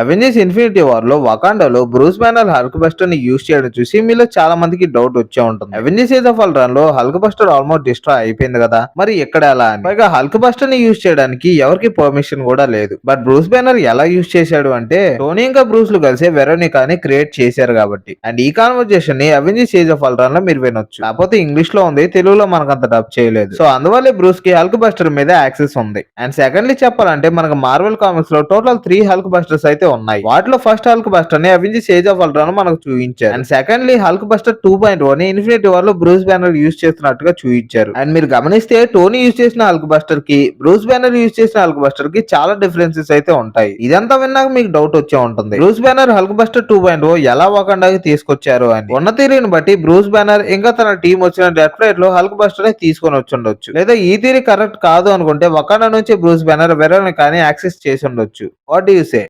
Avengers Infinity వార్లో వకాండాలో Bruce Banner హల్క్ బస్టర్ని యూజ్ చేయడం చూసి మీలో చాలా మందికి డౌట్ వచ్చే ఉంటుంది. అవెంజర్స్ ఏజ్ ఆఫ్ రన్లో హల్క్ బస్టర్ ఆల్మోస్ట్ డిస్ట్రాయ్ అయిపోయింది కదా. మరి ఎక్కడ ఎలా అని? పైగా హల్క్ బస్టర్ని యూజ్ చేయడానికి ఎవరికి పర్మిషన్ కూడా లేదు. బట్ బ్రూస్ బ్యానర్ ఎలా యూజ్ చేశాడు అంటే టోనీ ఇంకా బ్రూస్లు కలిసి వెరోనికాని క్రియేట్ చేశారు కాబట్టి. అండ్ ఈ కాన్వర్జేషన్ని అవెంజర్స్ ఏజ్ ఆఫ్ రన్లో మీరు వినొచ్చు. కాకపోతే ఇంగ్లీష్లో ఉంది తెలుగులో మనకు అంత డబ్ చేయలేదు. సో అందువల్లే బ్రూస్కి హల్క్ బస్టర్ మీద యాక్సెస్ ఉంది. అండ్ సెకండ్లీ చెప్పాలంటే మనకు మార్వెల్ కామిక్స్లో టోటల్ త్రీ హల్క్ బస్టర్స్ అయితే ఉన్నాయి. వాటిలో ఫస్ట్ హల్క్ బస్టర్ని అవెంజర్స్ ఏజ్ ఆఫ్ అల్ట్రాన్ మనకు చూపించారు. And secondly Hulkbuster two point one Infinity వార్లో Bruce Banner use చేస్తున్నట్టుగా చూపించారు. అండ్ మీరు గమనిస్తే టోనీ యూజ్ చేసిన హల్క్ బస్టర్కి బ్రూస్ బ్యానర్ యూజ్ చేసిన హల్క్ బస్టర్కి చాలా డిఫరెన్సెస్ అయితే ఉంటాయి. ఇదంతా విన్నాక మీకు డౌట్ వచ్చే ఉంటుంది. Bruce Banner Hulk buster two point O ఎలా వాకండాకి తీసుకొచ్చారు అని. ఉన్న థీరీని బట్టి బ్రూస్ బ్యానర్ ఇంకా తన టీం వచ్చిన డెడ్ ఫ్లైట్లో హల్క్ బస్టర్ తీసుకొని వచ్చి ఉండొచ్చు లేదా ఈ థీరీ కరెక్ట్ కాదు అనుకుంటే వకాండా నుంచి బ్రూస్ బ్యానర్ వెరోని కానీ యాక్సెస్ చేసి ఉండొచ్చు. What you say